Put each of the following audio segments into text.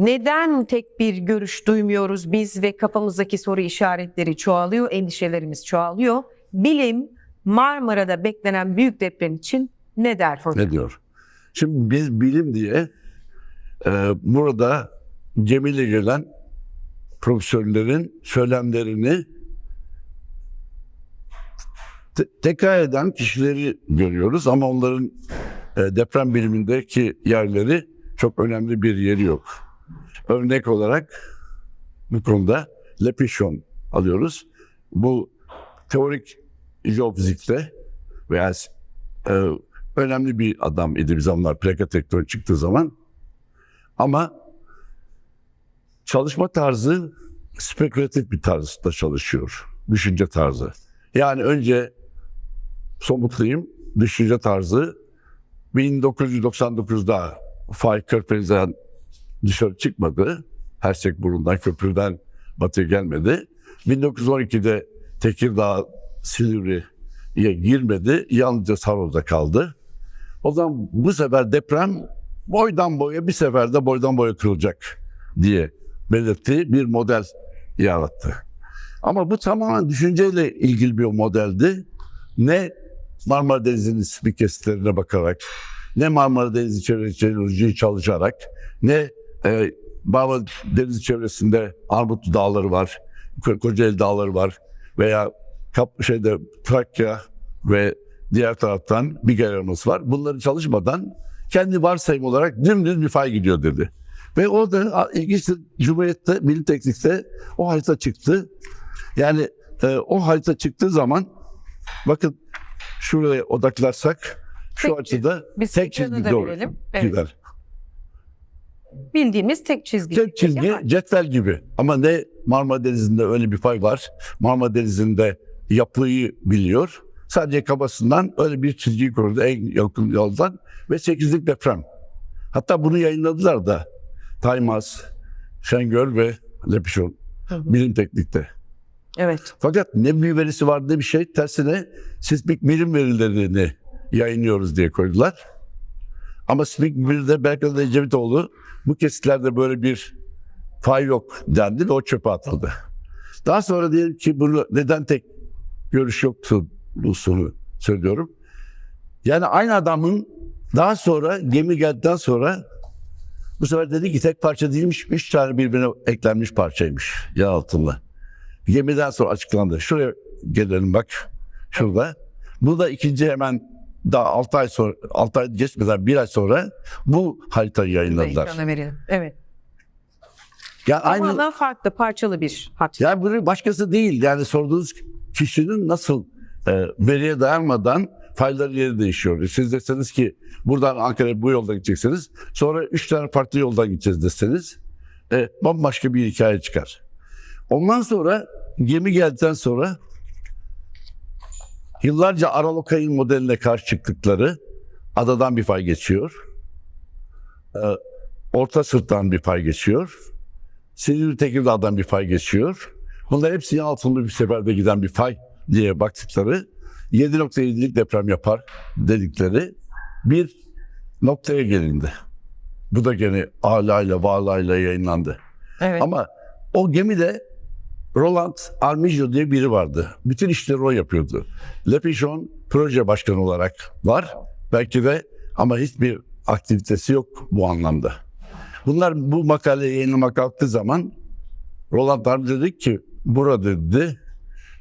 Neden tek bir görüş duymuyoruz biz ve kafamızdaki soru işaretleri çoğalıyor, endişelerimiz çoğalıyor? Bilim Marmara'da beklenen büyük deprem için ne der hocam? Ne diyor? Şimdi biz bilim diye e, burada gemiyle gelen profesörlerin söylemlerini te- tekrar eden kişileri görüyoruz ama onların e, deprem bilimindeki yerleri çok önemli bir yeri yok. Örnek olarak bu konuda Lepichon alıyoruz. Bu teorik jeofizikte veya e, önemli bir adam idi bir zamanlar plaka tektonik çıktığı zaman. Ama çalışma tarzı spekülatif bir tarzda çalışıyor. Düşünce tarzı. Yani önce somutlayayım. Düşünce tarzı 1999'da Fay Körfez'den dışarı çıkmadı. Hersek burundan köprüden batıya gelmedi. 1912'de Tekirdağ, Silivri'ye girmedi. Yalnızca Saros'da kaldı. O zaman bu sefer deprem boydan boya bir seferde boydan boya kırılacak diye belirttiği bir model yarattı. Ama bu tamamen düşünceyle ilgili bir modeldi. Ne Marmara Denizi'nin sismik kesitlerine bakarak, ne Marmara Denizi jeolojiyi çalışarak, ne e, Marmara Denizi çevresinde Armutlu Dağları var, Ko- Kocaeli Dağları var veya Kap, şeyde Trakya ve diğer taraftan bir Yarımız var. Bunları çalışmadan kendi varsayım olarak dümdüz bir fay gidiyor dedi. Ve o da ilginçtir Cumhuriyet'te, Milli Teknik'te o harita çıktı. Yani e, o harita çıktığı zaman bakın şuraya odaklarsak şu Tek açıda tek çizgi doğru. Evet. gider. Bildiğimiz tek çizgi. Tek çizgi cetvel gibi. Ama ne Marmara Denizi'nde öyle bir fay var. Marmara Denizi'nde yapıyı biliyor. Sadece kabasından öyle bir çizgiyi kurdu en yakın yoldan ve 8'lik deprem. Hatta bunu yayınladılar da Taymaz, Şengör ve Lepişon bilim teknikte. Evet. Fakat ne bir verisi var ne bir şey tersine sismik bilim verilerini yayınlıyoruz diye koydular. Ama sismik bilimde Berkan Ecevitoğlu bu kesitlerde böyle bir fay yok dendi ve o çöpe atıldı. Daha sonra diyelim ki bunu neden tek görüş yoktu sonu söylüyorum. Yani aynı adamın daha sonra gemi geldikten sonra bu sefer dedi ki tek parça değilmiş, üç tane birbirine eklenmiş parçaymış yer altında. Gemiden sonra açıklandı. Şuraya gelelim bak. Şurada. Bu da ikinci hemen daha 6 ay sonra 6 ay geçmeden bir ay sonra bu haritayı yayınladılar. Ekrana verelim. Evet. Aynı Tamamen farklı, parçalı bir hat. yani bunu başkası değil. Yani sorduğunuz kişinin nasıl e, veriye dayanmadan fayları yeri değişiyor. Siz deseniz ki buradan Ankara'ya bu yoldan gideceksiniz. Sonra üç tane farklı yoldan gideceğiz deseniz e, bambaşka bir hikaye çıkar. Ondan sonra gemi geldikten sonra yıllarca Aralokay'ın modeline karşı çıktıkları adadan bir fay geçiyor. E, orta sırttan bir fay geçiyor. Silivri Tekirdağ'dan bir fay geçiyor. Bunlar hepsi altında bir seferde giden bir fay diye baktıkları 7.7'lik deprem yapar dedikleri bir noktaya gelindi. Bu da gene alayla varlayla yayınlandı. Evet. Ama o gemide Roland Armijo diye biri vardı. Bütün işleri o yapıyordu. Lepichon proje başkanı olarak var. Belki de ama hiçbir aktivitesi yok bu anlamda. Bunlar bu makaleyi yayınlamak kalktığı zaman Roland Armijo dedi ki burada dedi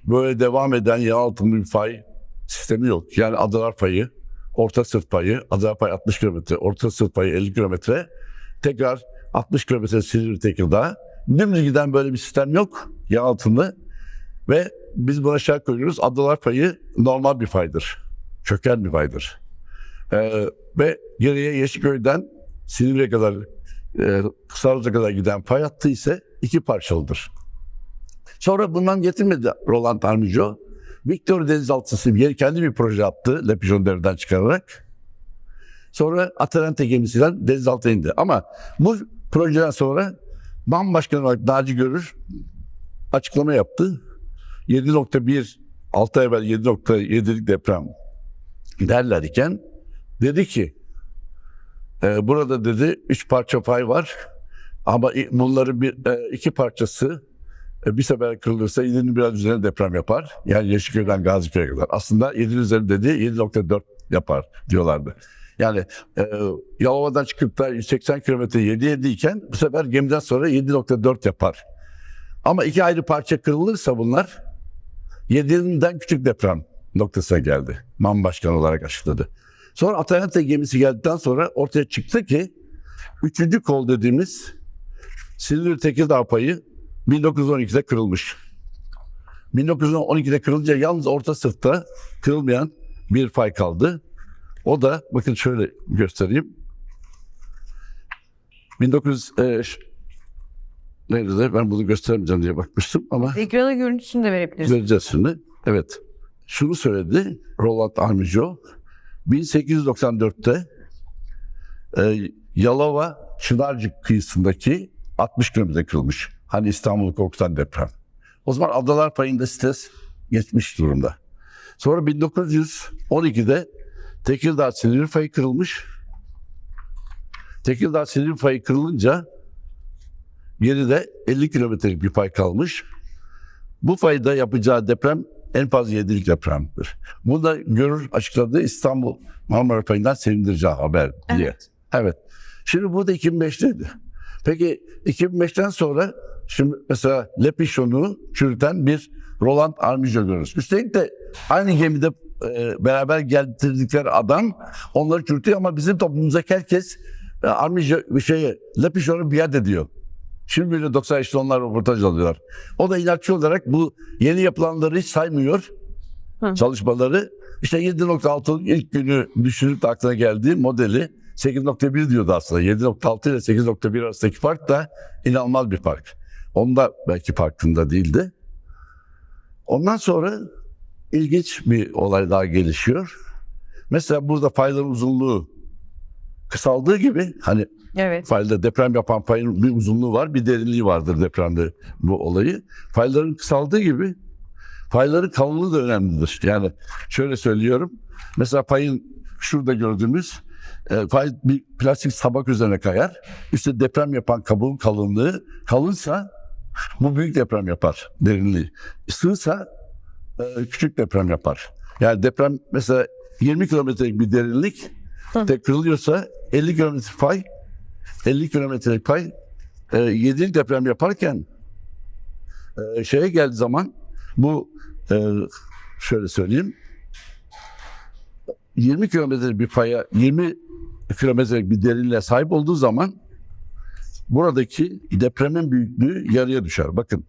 böyle devam eden yer altında bir fay sistemi yok. Yani adalar payı, orta sırt payı, adalar payı 60 kilometre, orta sırt payı 50 kilometre, tekrar 60 kilometre Silivri Tekirdağ. Dümdüz giden böyle bir sistem yok yer altında. Ve biz buna şart koyuyoruz. Adalar payı normal bir faydır. Çöken bir faydır. Ee, ve geriye Yeşilköy'den Silivri'ye kadar, e, Sarıca kadar giden fay hattı ise iki parçalıdır. Sonra bundan getirmedi Roland Armijo. Victor denizaltısı bir kendi bir proje yaptı Lepijon Devri'den çıkararak. Sonra Atalanta gemisiyle denizaltına indi. Ama bu projeden sonra bambaşka olarak Naci Görür açıklama yaptı. 7.1 6 ay evvel 7.7'lik deprem derler iken dedi ki e, burada dedi üç parça pay var. Ama bunların bir e, iki parçası e, bir sefer kırılırsa 7'nin biraz üzerine deprem yapar. Yani Yeşilköy'den Gaziköy'e kadar. Aslında 7'nin üzerinde dediği 7.4 yapar diyorlardı. Yani e, Yalova'dan çıkıp da 180 kilometre 7 iken bu sefer gemiden sonra 7.4 yapar. Ama iki ayrı parça kırılırsa bunlar 7'den küçük deprem noktasına geldi. MAM Başkanı olarak açıkladı. Sonra Atalanta gemisi geldikten sonra ortaya çıktı ki üçüncü kol dediğimiz Silivri Tekirdağ payı 1912'de kırılmış. 1912'de kırılınca yalnız orta sırtta kırılmayan bir fay kaldı. O da bakın şöyle göstereyim. 1900 e, nerede ben bunu göstermeyeceğim diye bakmıştım ama Ekrana görüntüsünü de verebiliriz. Göreceğiz şimdi. Evet. Şunu söyledi Roland Armijo. 1894'te e, Yalova Çınarcık kıyısındaki 60 kilometre kırılmış. Hani İstanbul'u korkutan deprem. O zaman adalar payında stres geçmiş durumda. Sonra 1912'de Tekirdağ Silivri fayı kırılmış. Tekirdağ Silivri fayı kırılınca geride 50 kilometrelik bir pay kalmış. Bu fayda yapacağı deprem en fazla 7'lik depremdir. Bunu da görür açıkladığı İstanbul Marmara Fayı'ndan sevindireceği haber diye. Evet. Evet. Şimdi bu da 2005'teydi. Peki 2005'ten sonra şimdi mesela Lepişon'u çürüten bir Roland Armijo görürüz. Üstelik de aynı gemide e, beraber getirdikleri adam onları çürütüyor ama bizim toplumumuzdaki herkes e, Armijo bir şeye Lepişon'u biat ediyor. Şimdi bile 90 işte onlar röportaj alıyorlar. O da inatçı olarak bu yeni yapılanları hiç saymıyor. Hı. Çalışmaları. İşte 7.6'lık ilk günü düşünüp de aklına geldiği modeli 8.1 diyordu aslında. 7.6 ile 8.1 arasındaki fark da inanılmaz bir fark. Onda belki farkında değildi. Ondan sonra ilginç bir olay daha gelişiyor. Mesela burada fayların uzunluğu kısaldığı gibi hani Evet. Fayda deprem yapan fayın bir uzunluğu var, bir derinliği vardır depremde bu olayı. Fayların kısaldığı gibi fayların kalınlığı da önemlidir. Yani şöyle söylüyorum. Mesela fayın şurada gördüğümüz e, fay bir plastik tabak üzerine kayar. İşte deprem yapan kabuğun kalınlığı kalınsa bu büyük deprem yapar derinliği. Sığsa küçük deprem yapar. Yani deprem mesela 20 kilometrelik bir derinlik de kırılıyorsa 50 kilometre fay 50 kilometrelik pay e, 7'lik deprem yaparken e, şeye geldiği zaman bu e, şöyle söyleyeyim 20 kilometrelik bir paya 20 kilometrelik bir derinliğe sahip olduğu zaman buradaki depremin büyüklüğü yarıya düşer. Bakın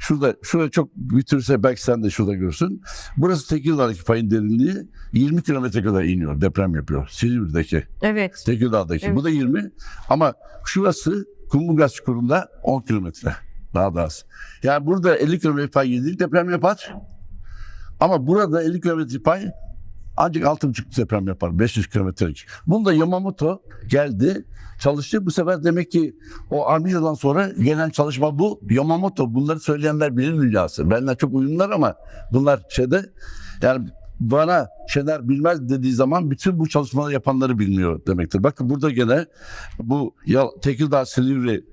şurada şurada çok büyütürse belki sen de şurada görürsün. Burası Tekirdağ'daki payın derinliği 20 kilometre kadar iniyor. Deprem yapıyor. Silivri'deki. Evet. Tekirdağ'daki. Evet. Bu da 20 ama şurası Kumburgaz Çukuru'nda 10 kilometre. Daha da az. Yani burada 50 kilometre pay 7'lik deprem yapar. Ama burada 50 kilometre pay ancak 6,5 deprem yapar. 500 kilometrelik. Bunda Yamamoto geldi çalıştı. Bu sefer demek ki o Armija'dan sonra gelen çalışma bu. Yamamoto bunları söyleyenler bilim dünyası. Benimle çok uyumlular ama bunlar şeyde yani bana Şener bilmez dediği zaman bütün bu çalışmaları yapanları bilmiyor demektir. Bakın burada gene bu Tekirdağ Silivri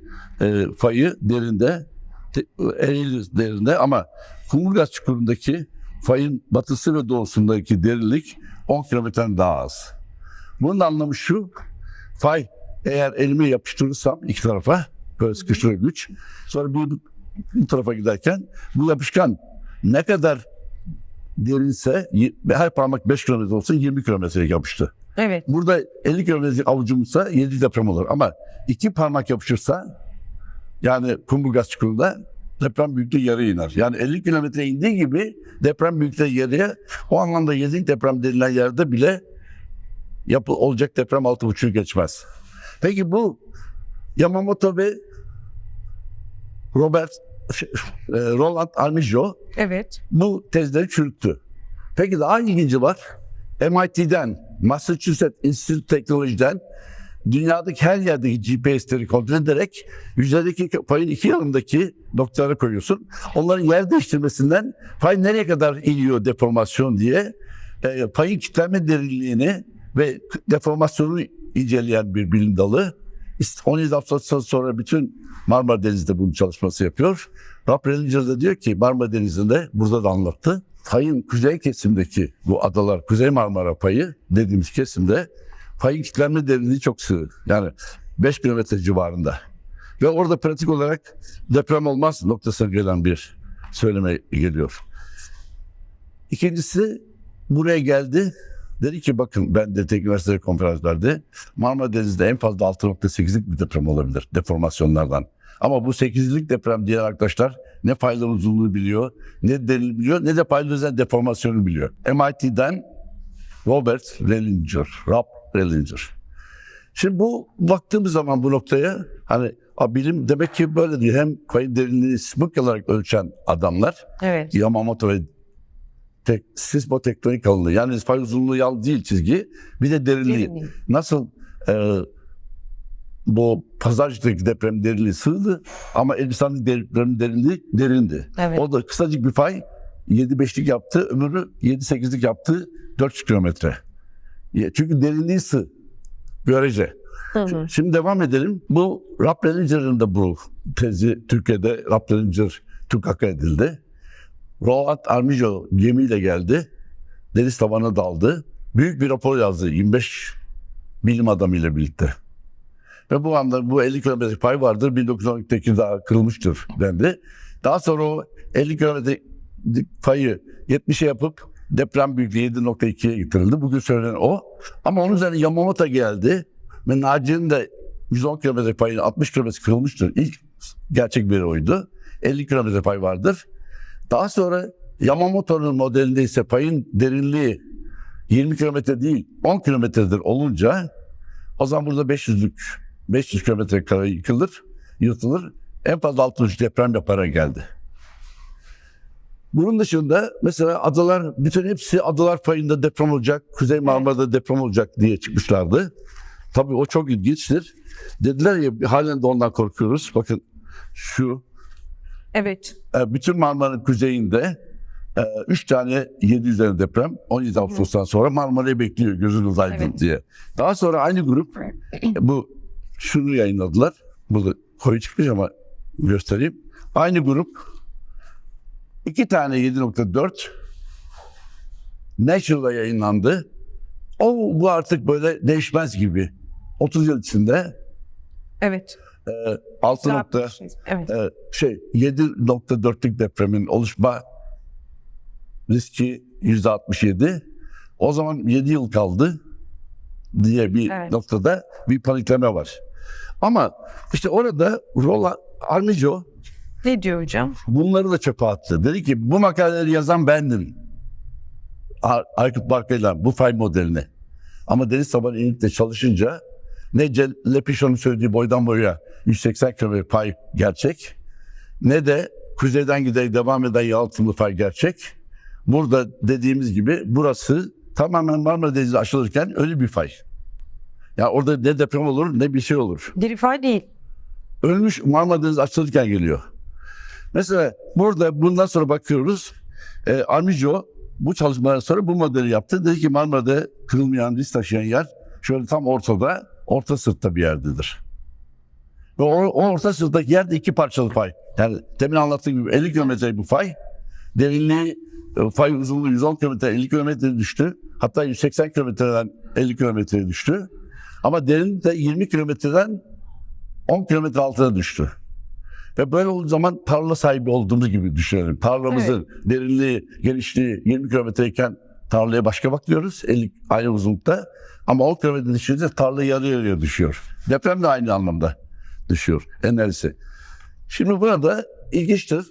e, fayı derinde Ereğli derinde ama Kumburgaz Çukuru'ndaki fayın batısı ve doğusundaki derinlik 10 kilometreden daha az. Bunun anlamı şu, fay eğer elimi yapıştırırsam iki tarafa, böyle sıkıştırır güç, sonra bu, bu tarafa giderken bu yapışkan ne kadar derinse her parmak 5 kilometre olsa 20 kilometrelik yapıştı. Evet. Burada 50 kilometrelik avucumuzsa 7 deprem olur. Ama iki parmak yapışırsa yani Kumburgaz çukurunda deprem büyüklüğü yarı iner. Yani 50 kilometre indiği gibi deprem büyüklüğü yarıya o anlamda 7 deprem denilen yerde bile yapı, olacak deprem 6,5'u geçmez. Peki bu Yamamoto ve Robert şey, e, Roland Armijo Evet. bu tezleri çürüttü. Peki daha ilginci var. MIT'den, Massachusetts Institute Technology'den dünyadaki her yerdeki GPS'leri kontrol ederek yüzeydeki payın iki yanındaki noktalara koyuyorsun. Onların yer değiştirmesinden pay nereye kadar iniyor deformasyon diye e, payın kitlenme derinliğini ve deformasyonu inceleyen bir bilim dalı İşte 17 hafta sonra bütün Marmara Denizi'nde bunun çalışması yapıyor. Rob Rellinger de diyor ki Marmara Denizi'nde burada da anlattı. Fayın kuzey kesimdeki bu adalar, Kuzey Marmara payı dediğimiz kesimde fayın kitlenme derinliği çok sığ. Yani 5 kilometre civarında. Ve orada pratik olarak deprem olmaz noktasına gelen bir söyleme geliyor. İkincisi buraya geldi. Dedi ki bakın ben de Teknik Üniversitesi konferans verdi. Marmara Denizi'nde en fazla 6.8'lik bir deprem olabilir deformasyonlardan. Ama bu 8'lik deprem diyen arkadaşlar ne faylar uzunluğu biliyor, ne derinliği biliyor, ne de özel deformasyonu biliyor. MIT'den Robert Rellinger, Rob Rellinger. Şimdi bu baktığımız zaman bu noktaya hani a, bilim demek ki böyle diyor. Hem fayın derinliğini sismik olarak ölçen adamlar Evet. Yamamoto ve tek, sismotektonik kalınlığı yani fay uzunluğu yal değil çizgi bir de derinliği. Derinliği. Nasıl e, bu Pazarcık'taki deprem derinliği sığdı ama Elbistan'daki deprem derinliği derindi. Evet. O da kısacık bir fay 7-5'lik yaptı, ömrü 7-8'lik yaptı 400 kilometre. Çünkü derinliği sığ. Görece. Hı hı. Şimdi devam edelim. Bu Rappleninger'ın da bu tezi Türkiye'de Rappleninger Türk Hakkı edildi. Roland Armijo gemiyle geldi. Deniz tabanına daldı. Büyük bir rapor yazdı 25 bilim adamıyla birlikte. Ve bu anda bu 50 kilometre pay vardır. 1912'deki daha kırılmıştır dendi. Daha sonra o 50 kilometre payı 70'e yapıp deprem büyüklüğü 7.2'ye getirildi. Bugün söylenen o. Ama onun üzerine Yamamoto geldi ve Naci'nin de 110 kilometre payını 60 kilometre kırılmıştır. İlk gerçek bir oydu. 50 kilometre pay vardır. Daha sonra Yamamoto'nun modelinde ise payın derinliği 20 kilometre değil 10 kilometredir olunca o zaman burada 500'lük 500 kilometre kare yıkılır, yırtılır. En fazla 63 deprem yapara geldi. Bunun dışında mesela adalar, bütün hepsi adalar payında deprem olacak, Kuzey Marmara'da deprem olacak diye çıkmışlardı. Tabii o çok ilginçtir. Dediler ya halen de ondan korkuyoruz. Bakın şu Evet. e, bütün Marmara'nın kuzeyinde 3 tane 7 üzerinde deprem 17 Ağustos'tan sonra Marmara'yı bekliyor gözünüz aydın Evet. diye. Daha sonra aynı grup bu şunu yayınladılar. Burada koyu çıkmış ama göstereyim. Aynı grup iki tane 7.4 Natural'da yayınlandı. O bu artık böyle değişmez gibi. 30 yıl içinde Evet. e, 6 Güzel nokta şey. Evet. e, şey 7.4'lük depremin oluşma riski %67. O zaman 7 yıl kaldı diye bir Evet. noktada bir panikleme var. Ama işte orada Roland Armijo Ne diyor hocam? bunları da çöpe attı. Dedi ki bu makaleleri yazan bendim. Ar- Aykut Barkay'la bu fay modelini. Ama deniz tabanı inip de çalışınca ne Lepişon'un söylediği boydan boya 180 km pay gerçek ne de kuzeyden gidey devam eden yalıtımlı fay gerçek. Burada dediğimiz gibi burası tamamen Marmara Denizi aşılırken ölü bir fay. Ya orada ne deprem olur ne bir şey olur Dirify değil. ölmüş Marmara Denizi açılırken geliyor. Mesela burada bundan sonra bakıyoruz. E, Armijo bu çalışmadan sonra bu modeli yaptı. Dedi ki Marmara'da kırılmayan risk taşıyan yer şöyle tam ortada, orta sırtta bir yerdedir. Ve o, o orta sırttaki yerde iki parçalı fay. Yani demin anlattığım gibi 50 kilometre bu fay. Derinliği, e, fay uzunluğu 110 kilometre, 50 kilometre düştü. Hatta 180 kilometreden 50 kilometreye düştü. Ama derinlik de 20 kilometreden 10 kilometre altına düştü. Ve böyle olduğu zaman tarla sahibi olduğumuz gibi düşünelim. Tarlamızın derinliği, genişliği 20 kilometreyken tarlaya başka bakıyoruz 50 aynı uzunlukta. Ama 10 kilometre düşünce tarla yarı yarıya düşüyor. Deprem de aynı anlamda düşüyor enerjisi. Şimdi burada ilginçtir.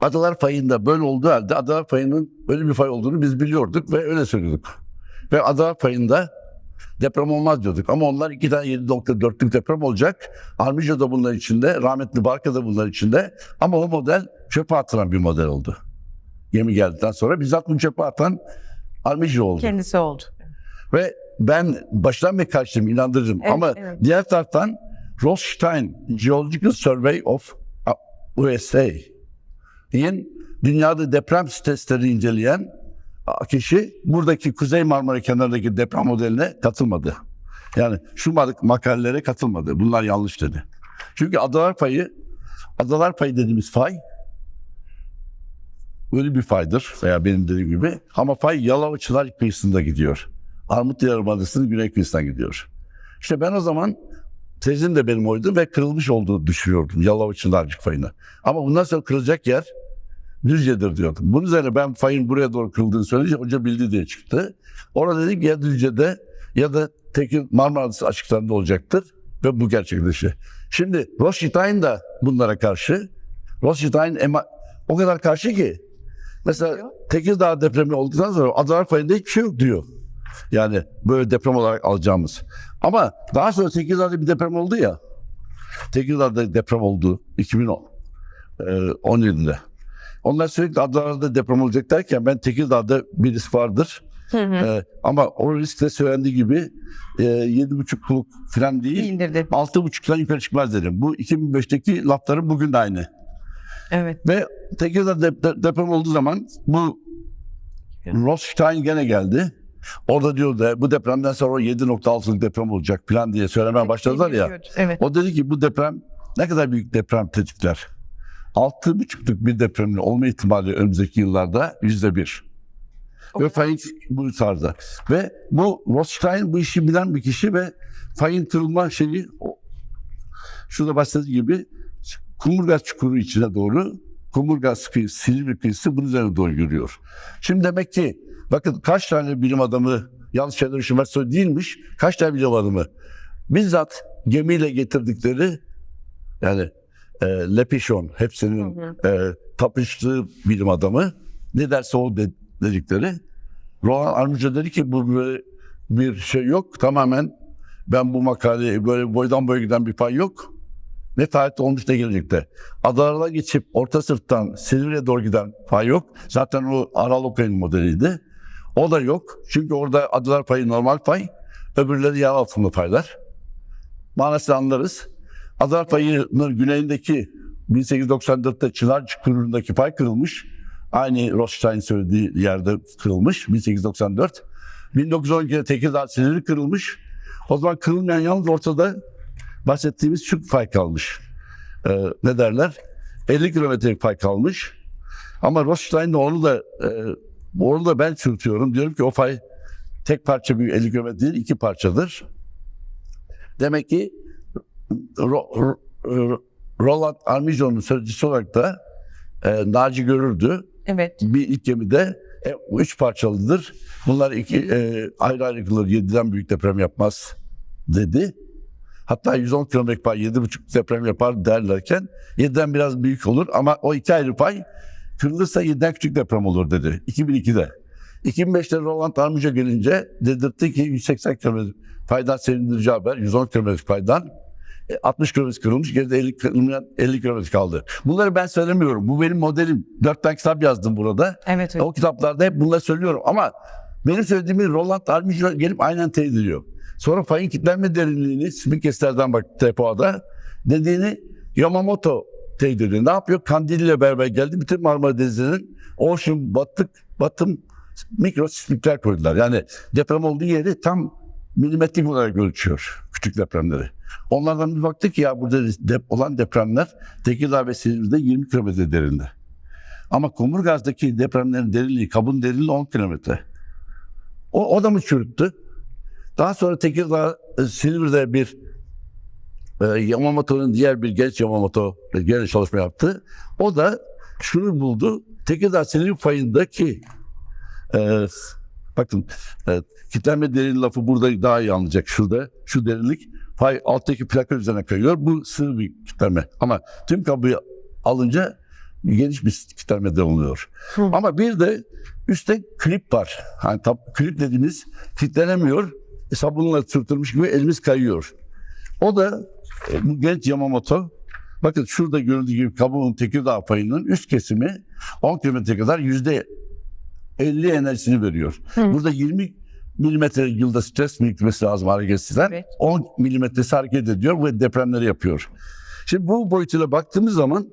Adalar payında böyle olduğu halde adalar payının böyle bir fay olduğunu biz biliyorduk ve öyle söylüyorduk. Ve adalar payında deprem olmaz diyorduk. Ama onlar iki tane 7.4'lük deprem olacak. Armijo da bunlar içinde, rahmetli Barka da bunlar içinde. Ama o model çöpe atılan bir model oldu. Gemi geldikten sonra bizzat bunu çöpe atan Armijo oldu. Kendisi oldu. Ve ben baştan beri karşıyım, inandırıcım. Evet, Ama evet. diğer taraftan Rothstein Geological Survey of USA'nin dünyada deprem testleri inceleyen kişi buradaki Kuzey Marmara kenarındaki deprem modeline katılmadı. Yani şu mak- makalelere katılmadı. Bunlar yanlış dedi. Çünkü adalar payı, adalar payı dediğimiz fay öyle bir faydır veya benim dediğim gibi. Ama fay Yalova Çınar kıyısında gidiyor. Armut Yarımadası'nın güney kıyısından gidiyor. İşte ben o zaman tezim de benim oydu ve kırılmış olduğunu düşünüyordum Yalova Çınarcık fayını. Ama bundan sonra kırılacak yer Düzce'dir diyordum. Bunun üzerine ben fayın buraya doğru kırıldığını söyleyince hoca bildi diye çıktı. Orada dedik ya Düzce'de ya da Tekir Marmara açıklarında olacaktır ve bu gerçekleşti. Şimdi Rothschild da bunlara karşı. Rothschild ema- o kadar karşı ki mesela. Tekirdağ depremi olduktan sonra Adalar Fayı'nda hiçbir şey yok diyor. Yani böyle deprem olarak alacağımız. Ama daha sonra Tekirdağ'da bir deprem oldu ya. Tekirdağ'da deprem oldu 2010 e, 10 yılında. Onlar sürekli adalarda deprem olacak derken ben Tekirdağ'da bir risk vardır. Hı hı. E, ama o risk de söylendiği gibi e, 7,5'luk falan değil. İndirdi. 6,5'tan yukarı çıkmaz dedim. Bu 2005'teki laflarım bugün de aynı. Evet. Ve Tekirdağ dep- de- deprem olduğu zaman bu Rothstein gene geldi. Orada diyordu bu depremden sonra o 7.6'lık deprem olacak falan diye söylemeye başladılar ya. Evet. O dedi ki bu deprem ne kadar büyük deprem tetikler? 6.5'lük bir depremin olma ihtimali önümüzdeki yıllarda yüzde bir. Ve fayın bu tarzda. Ve bu Rothstein bu işi bilen bir kişi ve fayın kırılma şeyi şurada bahsettiği gibi Kumurgaz çukuru içine doğru Kumurgaz kıyısı, Silivri kıyısı bunun üzerine doğru yürüyor. Şimdi demek ki bakın kaç tane bilim adamı yanlış şeyler üniversite değilmiş. Kaç tane bilim adamı bizzat gemiyle getirdikleri yani e, Lepichon hepsinin Hı hı. e, tapıştığı bilim adamı ne derse o de- dedikleri. Roland Armuca dedi ki bu böyle bir şey yok. Tamamen ben bu makaleyi böyle boydan boya giden bir pay yok. Ne tarihte olmuş ne gelecekte. Adalarla geçip orta sırttan Silivri'ye doğru giden pay yok. Zaten o Aralokay'ın modeliydi. O da yok. Çünkü orada adalar payı normal pay. Öbürleri yer altında paylar. Manasını anlarız. Adalar payının güneyindeki 1894'te Çınar Çukuru'ndaki pay kırılmış. Aynı Rothstein söylediği yerde kırılmış 1894. 1912'de Tekirdağ Silivri kırılmış. O zaman kırılmayan yalnız ortada bahsettiğimiz şu pay kalmış. Ee, ne derler? 50 kilometrelik pay kalmış. Ama Rothstein de onu da e, onu da ben çürütüyorum. Diyorum ki o pay tek parça bir 50 kilometre değil iki parçadır. Demek ki Ro- Ro- Ro- Roland Armijon'un sözcüsü olarak da e, Naci görürdü. Evet. Bir ilk gemide e, üç parçalıdır. Bunlar iki e, ayrı ayrı yıkılır. Yediden büyük deprem yapmaz dedi. Hatta 110 kilometre pay 7,5 deprem yapar derlerken 7'den biraz büyük olur ama o iki ayrı pay kırılırsa 7'den küçük deprem olur dedi 2002'de. 2005'te Roland Armuca gelince dedirtti ki 180 kilometre paydan sevindirici haber 110 kilometre paydan 60 kilometre kırılmış geride 50, kırılmayan 50 kilometre kaldı. Bunları ben söylemiyorum. Bu benim modelim. Dört tane kitap yazdım burada. Evet. hocam. O kitaplarda hep bunları söylüyorum ama benim söylediğimi Roland Armijo gelip aynen teyit ediyor. Sonra fayın kitlenme derinliğini Smithkesler'den bak TPO'da dediğini Yamamoto teyit ediyor. Ne yapıyor? Kandil ile beraber geldi. Bütün Marmara Denizi'nin ocean batık, batım mikro sismikler koydular. Yani deprem olduğu yeri tam milimetrik olarak ölçüyor küçük depremleri. Onlardan bir baktık ki ya burada dep olan depremler Tekirdağ ve Silivri'de 20 kilometre derinde. Ama Kumurgaz'daki depremlerin derinliği, kabın derinliği 10 kilometre. O, o da mı çürüttü? Daha sonra Tekirdağ, e, Silivri'de bir e, Yamamoto'nun diğer bir genç Yamamoto gene çalışma yaptı. O da şunu buldu. Tekirdağ Silivri fayındaki e, bakın e, kitlenme derin lafı burada daha iyi anlayacak şurada. Şu derinlik fay alttaki plaka üzerine kayıyor. Bu sığ bir kitlenme. Ama tüm kabı alınca geniş bir kitlenmede oluyor. Hı. Ama bir de üstte klip var. Hani tab- klip dediğimiz kilitlenemiyor. E, sabunla sürtülmüş gibi elimiz kayıyor. O da e, bu genç Yamamoto bakın şurada görüldüğü gibi kabuğun Tekirdağ payının üst kesimi 10 kilometre kadar yüzde 50 enerjisini veriyor. Hı. Burada 20 milimetre yılda stres birikmesi lazım hareketsizden. Evet. 10 milimetresi hareket ediyor ve depremleri yapıyor. Şimdi bu boyutuyla baktığımız zaman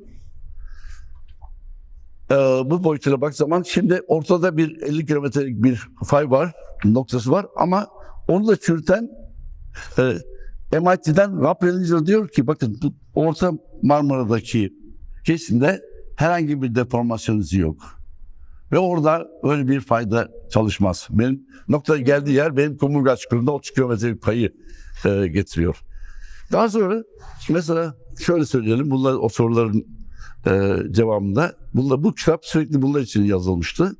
e, bu boyutuyla bak zaman şimdi ortada bir 50 kilometrelik bir fay var, noktası var ama onu da çürüten e, MIT'den Rob Ellinger diyor ki bakın bu Orta Marmara'daki kesimde herhangi bir deformasyon izi yok. Ve orada öyle bir fayda çalışmaz. Benim nokta geldiği yer benim kumurgaç çukurunda 30 kilometrelik payı e, getiriyor. Daha sonra mesela şöyle söyleyelim bunlar o soruların e, cevabında. Bunlar, bu kitap sürekli bunlar için yazılmıştı.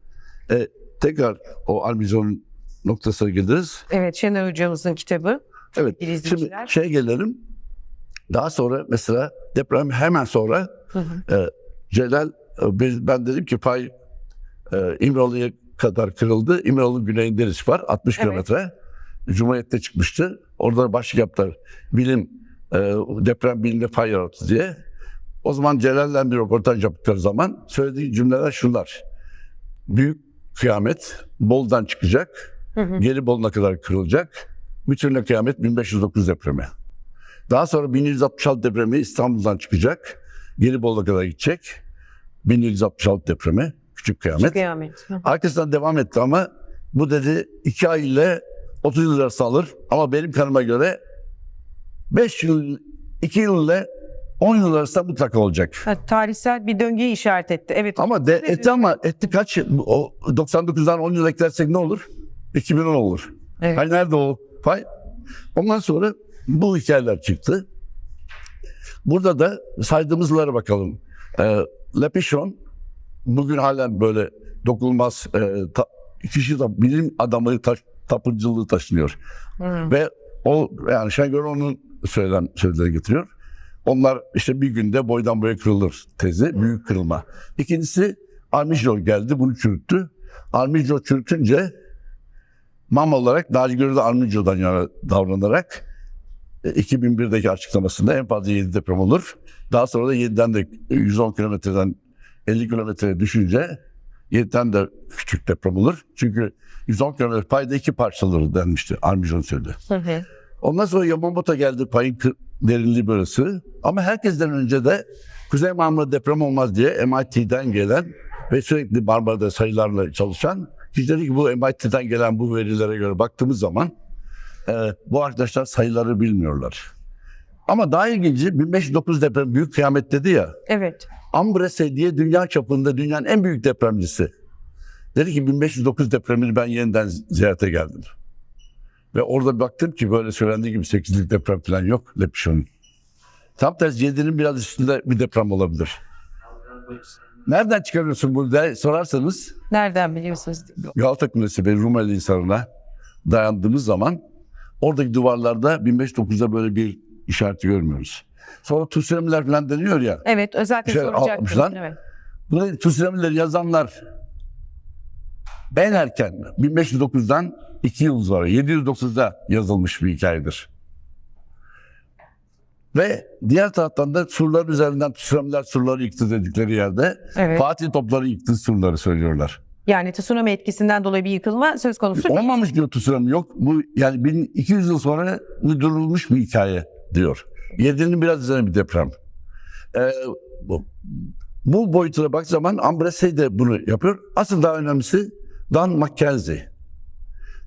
E, tekrar o armizon noktasına geliriz. Evet Şener hocamızın kitabı. Evet. Şimdi şeye gelelim. Daha sonra mesela deprem hemen sonra Hı hı. e, Celal e, ben dedim ki pay e, İmralı'ya kadar kırıldı. İmralı güneyinde var 60 Evet. kilometre. Cumhuriyet'te çıkmıştı. Orada başlık yaptılar. Bilim e, deprem bilimde pay yarattı diye. O zaman Celal'le bir röportaj yaptıkları zaman söylediği cümleler şunlar. Büyük kıyamet Bol'dan çıkacak. Hı hı. Geri Bolu'na kadar kırılacak. Bütünle kıyamet 1509 depremi. Daha sonra 1166 depremi İstanbul'dan çıkacak. Geri Bolu'na kadar gidecek. 1166 depremi. Küçük kıyamet. Kıyamet. Hı. Arkasından devam etti ama bu dedi 2 ay ile 30 yıl arası alır. Ama benim kanıma göre 5 yıl, 2 yıl ile 10 yıl arasında mutlaka olacak. Ha, tarihsel bir döngüyü işaret etti. Evet. Ama de, etti ama etti kaç? O 99'dan 10 yıl eklersek ne olur? 2010 olur. Evet. Hani nerede o pay? Ondan sonra bu hikayeler çıktı. Burada da saydığımızlara bakalım. Ee, Lepichon bugün halen böyle dokunulmaz e, ta, kişi de bilim adamı taş, tapıncılığı taşınıyor. Hı. Ve o yani Şengör onun söylem sözleri getiriyor. Onlar işte bir günde boydan boya kırılır tezi. Büyük kırılma. İkincisi Armijo geldi bunu çürüttü. Armijo çürütünce MAM olarak Naci de Armijo'dan yana davranarak e, 2001'deki açıklamasında en fazla 7 deprem olur. Daha sonra da 7'den de 110 kilometreden 50 kilometreye düşünce 7'den de küçük deprem olur. Çünkü 110 kilometre payda iki parçaları denmişti Armijon söyledi. Hı hı. Ondan sonra Yamamoto geldi payın derinliği burası. Ama herkesten önce de Kuzey Marmara deprem olmaz diye MIT'den gelen ve sürekli Marmara'da sayılarla çalışan kişi dedi ki bu MIT'den gelen bu verilere göre baktığımız zaman e, bu arkadaşlar sayıları bilmiyorlar. Ama daha ilginci 1509 deprem büyük kıyamet dedi ya. Evet. Ambrose diye dünya çapında dünyanın en büyük depremcisi. Dedi ki 1509 depremini ben yeniden ziyarete geldim. Ve orada baktım ki böyle söylendiği gibi 8'lik deprem falan yok Lepişon'un. Tam tersi 7'nin biraz üstünde bir deprem olabilir. Nereden çıkarıyorsun bunu diye sorarsanız Nereden biliyorsunuz? Galata Kulesi ve Rumeli Hisarı'na dayandığımız zaman oradaki duvarlarda 1509'da böyle bir işareti görmüyoruz. Sonra tsunamiler falan deniyor ya. Evet özellikle Şey, soracaktım. Evet. Bunu tsunamileri yazanlar ben erken 1509'dan 2 yıl sonra 709'da yazılmış bir hikayedir. Ve diğer taraftan da surlar üzerinden tsunamiler surları yıktı dedikleri yerde Evet. Fatih topları yıktı surları söylüyorlar. Yani tsunami etkisinden dolayı bir yıkılma söz konusu. değil. Olmamış diyor tsunami yok. Bu yani 1200 yıl sonra uydurulmuş bir hikaye diyor. 7'nin biraz üzerine bir deprem. Ee, bu, bu boyutuna bak zaman Ambrose de bunu yapıyor. Asıl daha önemlisi Dan Mackenzie.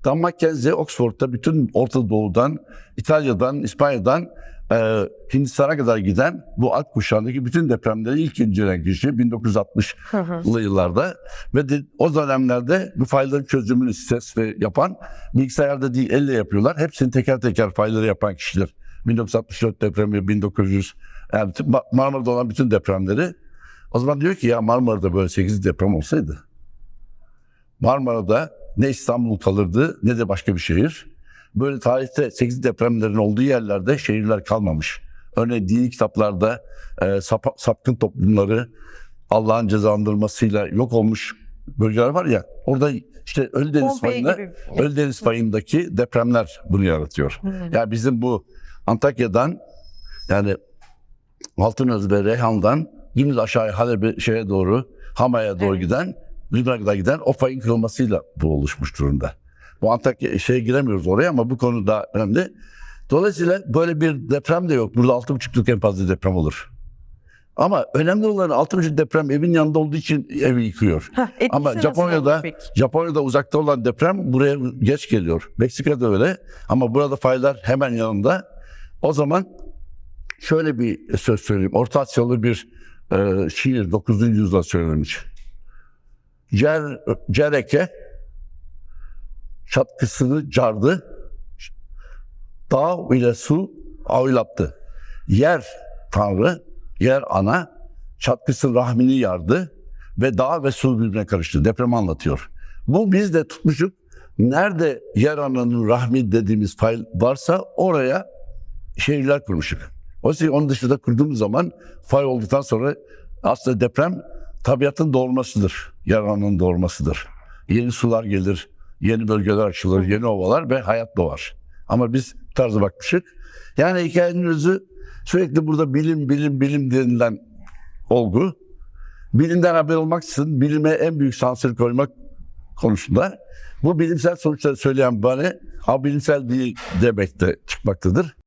Dan Mackenzie Oxford'da bütün Orta Doğu'dan, İtalya'dan, İspanya'dan e, Hindistan'a kadar giden bu Alp kuşağındaki bütün depremleri ilk inceleyen kişi 1960'lı Hı hı. yıllarda ve de, o dönemlerde bu fayların çözümünü stres ve yapan bilgisayarda değil elle yapıyorlar. Hepsini teker teker fayları yapan kişiler. 1964 depremi, 1900 yani Marmara'da olan bütün depremleri. O zaman diyor ki ya Marmara'da böyle 8 deprem olsaydı Marmara'da ne İstanbul kalırdı ne de başka bir şehir. Böyle tarihte 8 depremlerin olduğu yerlerde şehirler kalmamış. Örneğin dini kitaplarda e, sapa- sapkın toplumları Allah'ın cezalandırmasıyla yok olmuş bölgeler var ya. Orada işte Ölüdeniz fayında. Ölüdeniz fayındaki depremler bunu yaratıyor. Hı hı. Yani bizim bu Antakya'dan yani Altınöz ve Reyhan'dan dümdüz aşağı Halep'e şeye doğru Hama'ya doğru Evet. giden kadar giden o fayın kırılmasıyla bu oluşmuş durumda. Bu Antakya şeye giremiyoruz oraya ama bu konu daha önemli. Dolayısıyla böyle bir deprem de yok. Burada altı buçukluk en fazla deprem olur. Ama önemli olan 6. deprem evin yanında olduğu için evi yıkıyor. Heh, Ama Japonya'da? Japonya'da uzakta olan deprem buraya geç geliyor. Meksika'da öyle ama burada faylar hemen yanında. O zaman şöyle bir söz söyleyeyim. Orta Asyalı bir e, şiir 9. yüzyılda söylenmiş. Cer, cereke şatkısını cardı. Dağ ile su avlattı. Yer Tanrı, yer ana, çatkısın rahmini yardı ve dağ ve su birbirine karıştı. Depremi anlatıyor. Bu biz de tutmuşuk. Nerede yer ananın rahmi dediğimiz fay varsa oraya şehirler kurmuşuk. Oysa onun dışında kurduğumuz zaman fay olduktan sonra aslında deprem tabiatın doğurmasıdır. Yer ananın doğurmasıdır. Yeni sular gelir, yeni bölgeler açılır, yeni ovalar ve hayat doğar. Ama biz tarzı bakmışık. Yani hikayenin özü sürekli burada bilim, bilim, bilim denilen olgu. Bilimden haber olmaksızın bilime en büyük sansür koymak konusunda bu bilimsel sonuçları söyleyen bana bilimsel değil demek de çıkmaktadır.